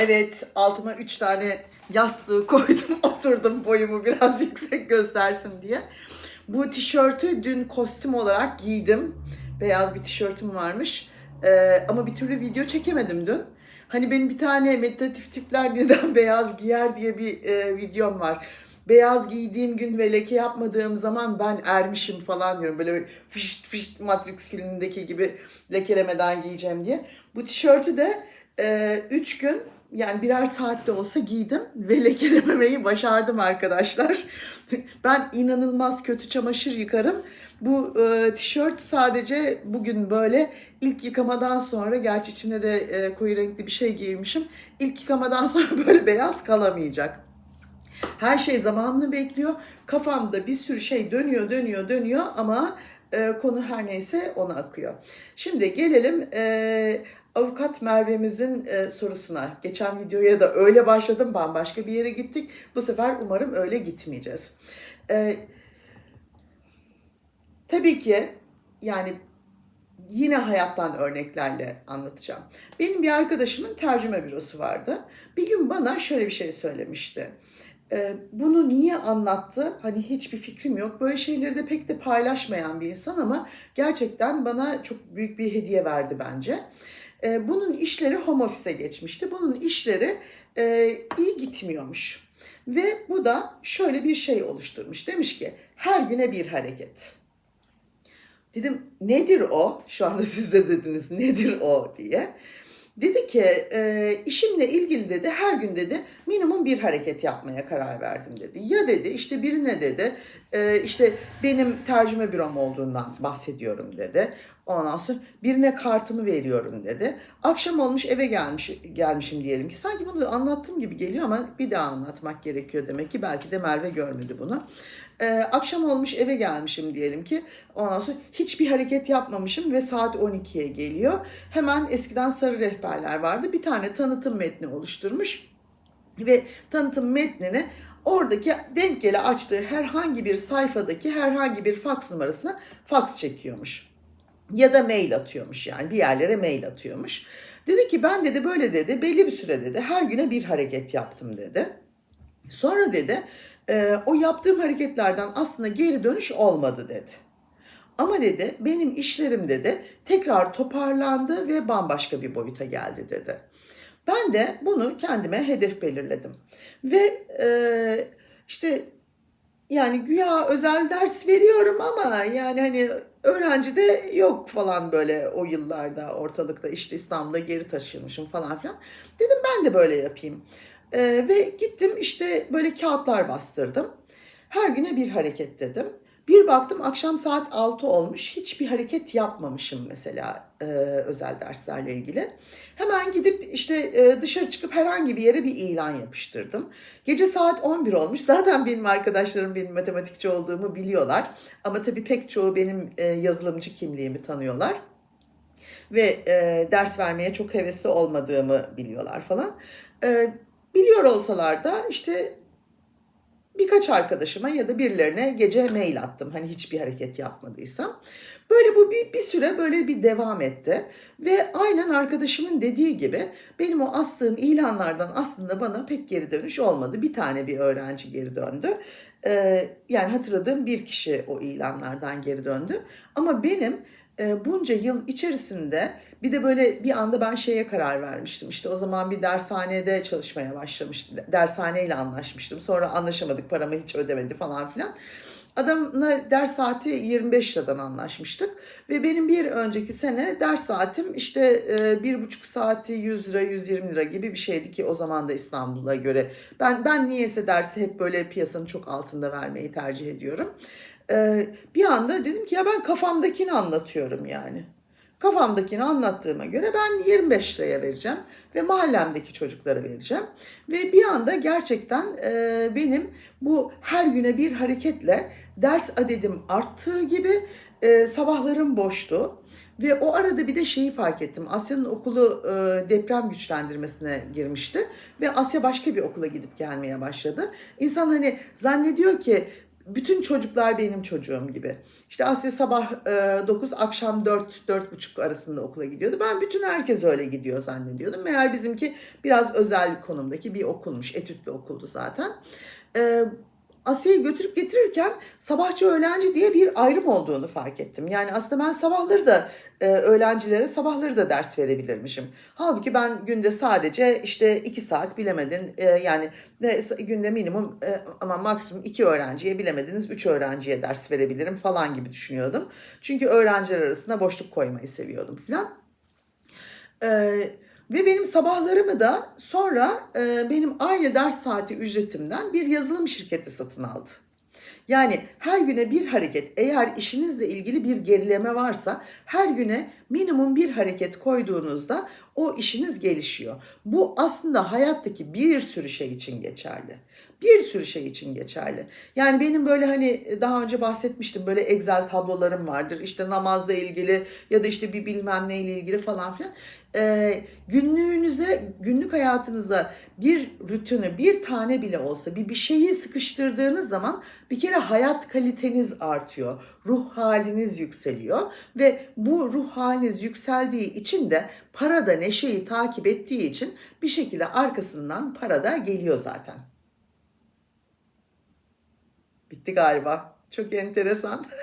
Evet altıma üç tane yastığı koydum oturdum boyumu biraz yüksek göstersin diye. Bu tişörtü dün kostüm olarak giydim. Beyaz bir tişörtüm varmış. Ee, ama bir türlü video çekemedim dün. Hani benim bir tane meditatif tipler neden beyaz giyer diye bir e, videom var. Beyaz giydiğim gün ve leke yapmadığım zaman ben ermişim falan diyorum. Böyle fışt fışt Matrix filmindeki gibi lekelemeden giyeceğim diye. Bu tişörtü de 3 gün yani birer saatte olsa giydim ve lekelememeyi başardım arkadaşlar. ben inanılmaz kötü çamaşır yıkarım. Bu e, tişört sadece bugün böyle ilk yıkamadan sonra gerçi içine de e, koyu renkli bir şey giymişim. İlk yıkamadan sonra böyle beyaz kalamayacak. Her şey zamanını bekliyor. Kafamda bir sürü şey dönüyor, dönüyor, dönüyor ama e, konu her neyse ona akıyor. Şimdi gelelim e, avukat Merve'mizin e, sorusuna. Geçen videoya da öyle başladım, bambaşka bir yere gittik. Bu sefer umarım öyle gitmeyeceğiz. E, tabii ki yani yine hayattan örneklerle anlatacağım. Benim bir arkadaşımın tercüme bürosu vardı. Bir gün bana şöyle bir şey söylemişti. Ee, bunu niye anlattı? Hani hiçbir fikrim yok. Böyle şeyleri de pek de paylaşmayan bir insan ama gerçekten bana çok büyük bir hediye verdi bence. Ee, bunun işleri home office'e geçmişti. Bunun işleri e, iyi gitmiyormuş. Ve bu da şöyle bir şey oluşturmuş. Demiş ki her güne bir hareket. Dedim nedir o? Şu anda siz de dediniz nedir o diye. Dedi ki e, işimle ilgili dedi her gün dedi minimum bir hareket yapmaya karar verdim dedi. Ya dedi işte birine dedi e, işte benim tercüme bürom olduğundan bahsediyorum dedi. Ondan sonra birine kartımı veriyorum dedi. Akşam olmuş eve gelmiş gelmişim diyelim ki. Sanki bunu anlattığım gibi geliyor ama bir daha anlatmak gerekiyor demek ki. Belki de Merve görmedi bunu. Ee, akşam olmuş eve gelmişim diyelim ki. Ondan sonra hiçbir hareket yapmamışım ve saat 12'ye geliyor. Hemen eskiden sarı rehberler vardı. Bir tane tanıtım metni oluşturmuş. Ve tanıtım metnini oradaki denk gele açtığı herhangi bir sayfadaki herhangi bir faks numarasına faks çekiyormuş ya da mail atıyormuş yani bir yerlere mail atıyormuş. Dedi ki ben dedi böyle dedi belli bir süre dedi her güne bir hareket yaptım dedi. Sonra dedi e, o yaptığım hareketlerden aslında geri dönüş olmadı dedi. Ama dedi benim işlerim dedi tekrar toparlandı ve bambaşka bir boyuta geldi dedi. Ben de bunu kendime hedef belirledim. Ve e, işte yani güya özel ders veriyorum ama yani hani öğrenci de yok falan böyle o yıllarda ortalıkta işte İstanbul'a geri taşınmışım falan filan. Dedim ben de böyle yapayım. Ee, ve gittim işte böyle kağıtlar bastırdım. Her güne bir hareket dedim. Bir baktım akşam saat 6 olmuş. Hiçbir hareket yapmamışım mesela e, özel derslerle ilgili. Hemen gidip işte e, dışarı çıkıp herhangi bir yere bir ilan yapıştırdım. Gece saat 11 olmuş. Zaten benim arkadaşlarım benim matematikçi olduğumu biliyorlar. Ama tabii pek çoğu benim e, yazılımcı kimliğimi tanıyorlar. Ve e, ders vermeye çok hevesli olmadığımı biliyorlar falan. E, biliyor olsalar da işte birkaç arkadaşıma ya da birilerine gece mail attım. Hani hiçbir hareket yapmadıysam. Böyle bu bir, bir süre böyle bir devam etti. Ve aynen arkadaşımın dediği gibi benim o astığım ilanlardan aslında bana pek geri dönüş olmadı. Bir tane bir öğrenci geri döndü. Ee, yani hatırladığım bir kişi o ilanlardan geri döndü. Ama benim e, bunca yıl içerisinde bir de böyle bir anda ben şeye karar vermiştim. İşte o zaman bir dershanede çalışmaya başlamıştım. Dershaneyle anlaşmıştım. Sonra anlaşamadık paramı hiç ödemedi falan filan. Adamla ders saati 25 liradan anlaşmıştık. Ve benim bir önceki sene ders saatim işte e, bir buçuk saati 100 lira 120 lira gibi bir şeydi ki o zaman da İstanbul'a göre. Ben ben niyeyse dersi hep böyle piyasanın çok altında vermeyi tercih ediyorum. E, bir anda dedim ki ya ben kafamdakini anlatıyorum yani. Kafamdakini anlattığıma göre ben 25 liraya vereceğim ve mahallemdeki çocuklara vereceğim. Ve bir anda gerçekten e, benim bu her güne bir hareketle ders adedim arttığı gibi e, sabahlarım boştu. Ve o arada bir de şeyi fark ettim. Asya'nın okulu e, deprem güçlendirmesine girmişti. Ve Asya başka bir okula gidip gelmeye başladı. İnsan hani zannediyor ki bütün çocuklar benim çocuğum gibi. İşte Asya sabah e, 9 akşam 4 4.30 arasında okula gidiyordu. Ben bütün herkes öyle gidiyor zannediyordum. Meğer bizimki biraz özel bir konumdaki bir okulmuş. Etütlü okuldu zaten. E, Asya'yı götürüp getirirken sabahçı öğlenci diye bir ayrım olduğunu fark ettim. Yani aslında ben sabahları da e, öğrencilere sabahları da ders verebilirmişim. Halbuki ben günde sadece işte iki saat bilemedin e, yani ne, günde minimum e, ama maksimum iki öğrenciye bilemediniz üç öğrenciye ders verebilirim falan gibi düşünüyordum. Çünkü öğrenciler arasında boşluk koymayı seviyordum filan. Eee ve benim sabahlarımı da sonra e, benim aynı ders saati ücretimden bir yazılım şirketi satın aldı. Yani her güne bir hareket eğer işinizle ilgili bir gerileme varsa her güne minimum bir hareket koyduğunuzda o işiniz gelişiyor. Bu aslında hayattaki bir sürü şey için geçerli. Bir sürü şey için geçerli. Yani benim böyle hani daha önce bahsetmiştim böyle Excel tablolarım vardır. İşte namazla ilgili ya da işte bir bilmem neyle ilgili falan filan. Ee, günlüğünüze, günlük hayatınıza bir rutini, bir tane bile olsa bir bir şeyi sıkıştırdığınız zaman bir kere hayat kaliteniz artıyor. Ruh haliniz yükseliyor ve bu ruh haliniz yükseldiği için de para da neşeyi takip ettiği için bir şekilde arkasından para da geliyor zaten. Bitti galiba. Çok enteresan.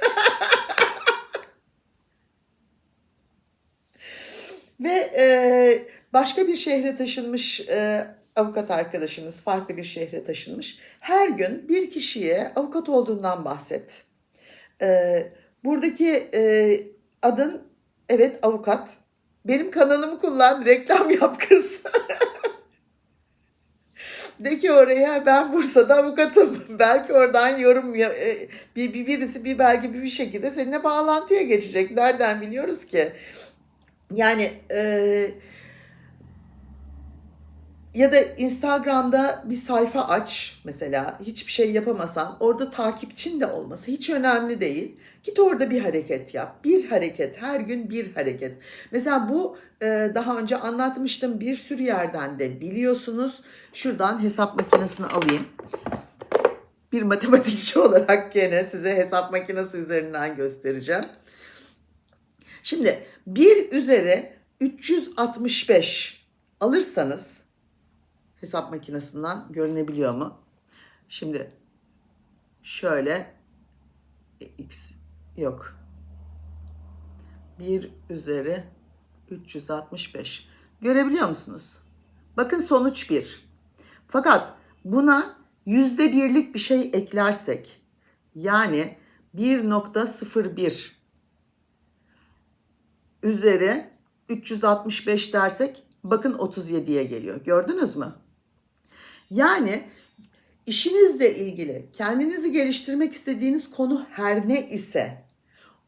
Ve e, başka bir şehre taşınmış e, avukat arkadaşımız farklı bir şehre taşınmış. Her gün bir kişiye avukat olduğundan bahset. E, buradaki e, adın evet avukat. Benim kanalımı kullan, reklam yap kız. De ki oraya ben Bursa'da avukatım. Belki oradan yorum e, bir, bir birisi bir belki bir, bir şekilde seninle bağlantıya geçecek. Nereden biliyoruz ki? Yani e, ya da Instagram'da bir sayfa aç mesela hiçbir şey yapamasan orada takipçin de olması hiç önemli değil. Git orada bir hareket yap. Bir hareket her gün bir hareket. Mesela bu e, daha önce anlatmıştım bir sürü yerden de biliyorsunuz. Şuradan hesap makinesini alayım. Bir matematikçi olarak gene size hesap makinesi üzerinden göstereceğim. Şimdi 1 üzeri 365 alırsanız hesap makinesinden görünebiliyor mu? Şimdi şöyle e, x yok. 1 üzeri 365. Görebiliyor musunuz? Bakın sonuç 1. Fakat buna yüzde birlik bir şey eklersek yani 1.01 üzeri 365 dersek bakın 37'ye geliyor. Gördünüz mü? Yani işinizle ilgili kendinizi geliştirmek istediğiniz konu her ne ise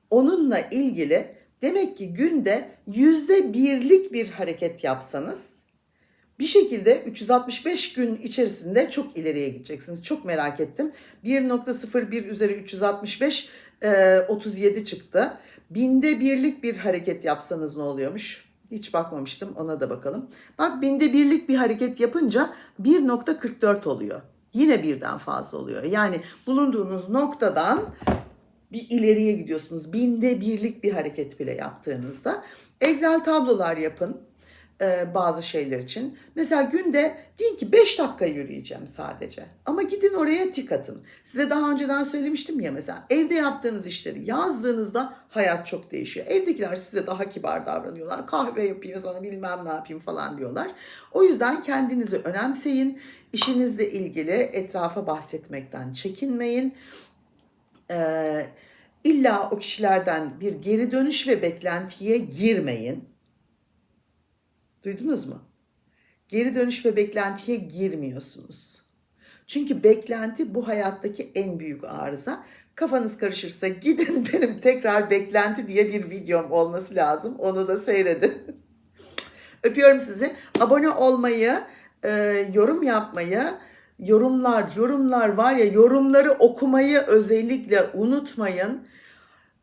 onunla ilgili demek ki günde yüzde birlik bir hareket yapsanız bir şekilde 365 gün içerisinde çok ileriye gideceksiniz. Çok merak ettim. 1.01 üzeri 365 e, 37 çıktı. Binde birlik bir hareket yapsanız ne oluyormuş? Hiç bakmamıştım ona da bakalım. Bak binde birlik bir hareket yapınca 1.44 oluyor. Yine birden fazla oluyor. Yani bulunduğunuz noktadan bir ileriye gidiyorsunuz. Binde birlik bir hareket bile yaptığınızda. Excel tablolar yapın e, bazı şeyler için. Mesela günde deyin ki 5 dakika yürüyeceğim sadece. Ama gidin oraya tik atın. Size daha önceden söylemiştim ya mesela evde yaptığınız işleri yazdığınızda hayat çok değişiyor. Evdekiler size daha kibar davranıyorlar. Kahve yapayım sana bilmem ne yapayım falan diyorlar. O yüzden kendinizi önemseyin. İşinizle ilgili etrafa bahsetmekten çekinmeyin. Ee, illa o kişilerden bir geri dönüş ve beklentiye girmeyin. Duydunuz mu? Geri dönüş ve beklentiye girmiyorsunuz. Çünkü beklenti bu hayattaki en büyük arıza. Kafanız karışırsa gidin benim tekrar beklenti diye bir videom olması lazım. Onu da seyredin. Öpüyorum sizi. Abone olmayı, e, yorum yapmayı, yorumlar, yorumlar var ya yorumları okumayı özellikle unutmayın.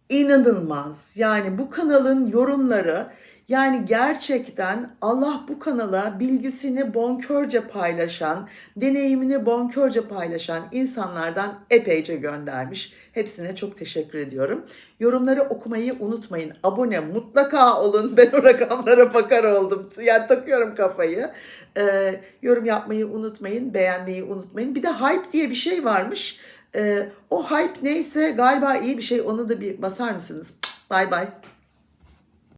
İnanılmaz. Yani bu kanalın yorumları Yani gerçekten Allah bu kanala bilgisini bonkörce paylaşan, deneyimini bonkörce paylaşan insanlardan epeyce göndermiş. Hepsine çok teşekkür ediyorum. Yorumları okumayı unutmayın. Abone mutlaka olun. Ben o rakamlara bakar oldum. Yani takıyorum kafayı. Ee, yorum yapmayı unutmayın. Beğenmeyi unutmayın. Bir de hype diye bir şey varmış. Ee, o hype neyse galiba iyi bir şey. Onu da bir basar mısınız? Bay bay.